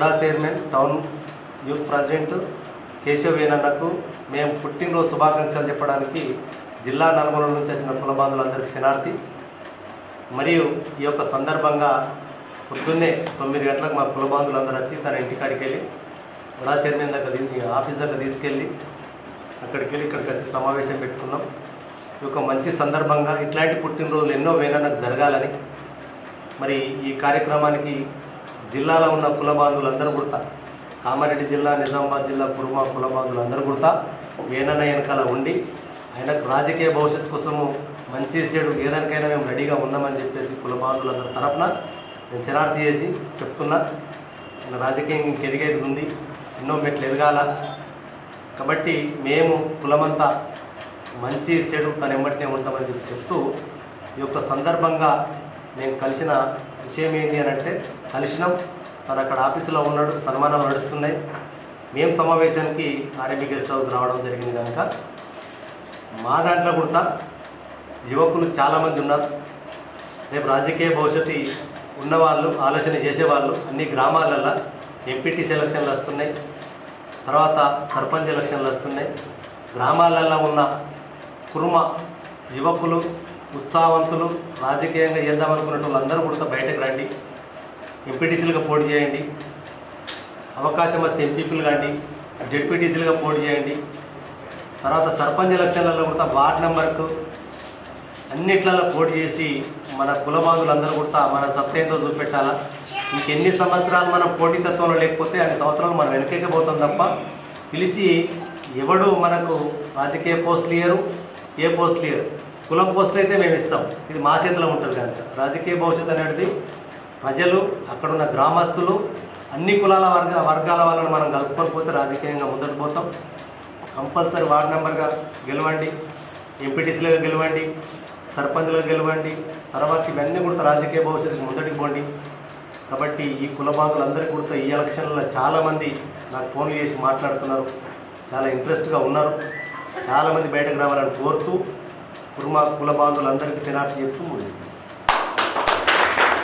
HUDA chairman town youth president Keshav వేనన్నకు మేము పుట్టినరోజు శుభాకాంక్షలు చెప్పడానికి జిల్లా నలుమూల నుంచి వచ్చిన కులబాంధులందరికీ శనార్థి మరియు ఈ యొక్క సందర్భంగా పొద్దున్నే తొమ్మిది గంటలకు మా కులబాంధులందరూ వచ్చి తన ఇంటికాడికి వెళ్ళి హుడా చైర్మన్ దగ్గర ఆఫీస్ దగ్గర తీసుకెళ్ళి అక్కడికి వెళ్ళి ఇక్కడికి వచ్చి సమావేశం పెట్టుకున్నాం. ఈ యొక్క మంచి సందర్భంగా ఇట్లాంటి పుట్టినరోజులు ఎన్నో వేనన్నకు జరగాలని మరి ఈ కార్యక్రమానికి జిల్లాలో ఉన్న కుల బాంధువులందరూ కూడా కామారెడ్డి జిల్లా నిజామాబాద్ జిల్లా కురుమా కుల బాంధువులందరూ కూడా ఏనన్న వెనకాల ఉండి ఆయనకు రాజకీయ భవిష్యత్తు కోసము మంచి చేసేడు ఏదానికైనా మేము రెడీగా ఉన్నామని చెప్పేసి కుల బాంధువులందరి తరపున నేను చిరార్థి చేసి చెప్తున్నా. ఆయన రాజకీయం ఇంకెదిగేది ఉంది ఎన్నో మెట్లు ఎదగాల. కాబట్టి మేము కులమంతా మంచి చెడు తన ఎమ్మటినే ఉంటామని చెప్పి చెప్తూ ఈ యొక్క సందర్భంగా మేము కలిసిన విషయం ఏంటి అని అంటే కలిసినాం. తను అక్కడ ఆఫీసులో ఉన్నాడు సన్మానాలు నడుస్తున్నాయి. మేము సమావేశానికి ఆర్ఎంబీ గెస్ట్ హౌస్ రావడం జరిగింది కనుక మా దాంట్లో కూడా యువకులు చాలామంది ఉన్నారు. రేపు రాజకీయ భవిష్యత్తు ఉన్నవాళ్ళు ఆలోచన చేసేవాళ్ళు అన్ని గ్రామాలల్లో ఎంపీటీసీ ఎలక్షన్లు వస్తున్నాయి. తర్వాత సర్పంచ్ ఎలక్షన్లు వస్తున్నాయి. గ్రామాలలో ఉన్న కుర్మ యువకులు ఉత్సాహవంతులు రాజకీయంగా చేద్దామనుకున్న వాళ్ళందరూ కూడా ఎంపీటీసీలుగా పోటీ చేయండి. అవకాశం వస్తే ఎంపీపీలు కానీ జెడ్పీటీసీలుగా పోటీ చేయండి. తర్వాత సర్పంచ్ ఎలక్షన్లలో కూడా వార్డ్ నెంబర్కు అన్నిట్లలో పోటీ చేసి మన కులబాంధులందరూ కూడా మన సత్యంతో చూపెట్టాలా? ఇంకెన్ని సంవత్సరాలు మనం పోటీతత్వంలో లేకపోతే అన్ని సంవత్సరాలు మనం వెనకకే తప్ప పిలిచి ఎవడు మనకు రాజకీయ పోస్టులు ఇయ్యరు? ఏ పోస్టులు ఇయ్యరు? కులం పోస్టులు అయితే మేము ఇస్తాం. ఇది మా చేతిలో ఉంటుంది కనుక. రాజకీయ భవిష్యత్తు అనేది ప్రజలు అక్కడున్న గ్రామస్తులు అన్ని కులాల వర్గ వర్గాల వాళ్ళని మనం కలుపుకొని పోతే రాజకీయంగా ముందకు పోతాం. కంపల్సరీ వార్డ్ నెంబర్గా గెలవండి ఎంపీటీసీలుగా గెలవండి సర్పంచ్లుగా గెలవండి తర్వాత ఇవన్నీ కూడా రాజకీయ భవిష్యత్తు ముందటికి పోండి. కాబట్టి ఈ కుల బాంధులందరికీ కూడా ఈ ఎలక్షన్లో చాలామంది నాకు ఫోన్లు చేసి మాట్లాడుతున్నారు. చాలా ఇంట్రెస్ట్గా ఉన్నారు. చాలామంది బయటకు రావాలని కోరుతూ కుర్మా కుల బాంధులందరికీ శనార్థి చెప్తూ ముగిస్తుంది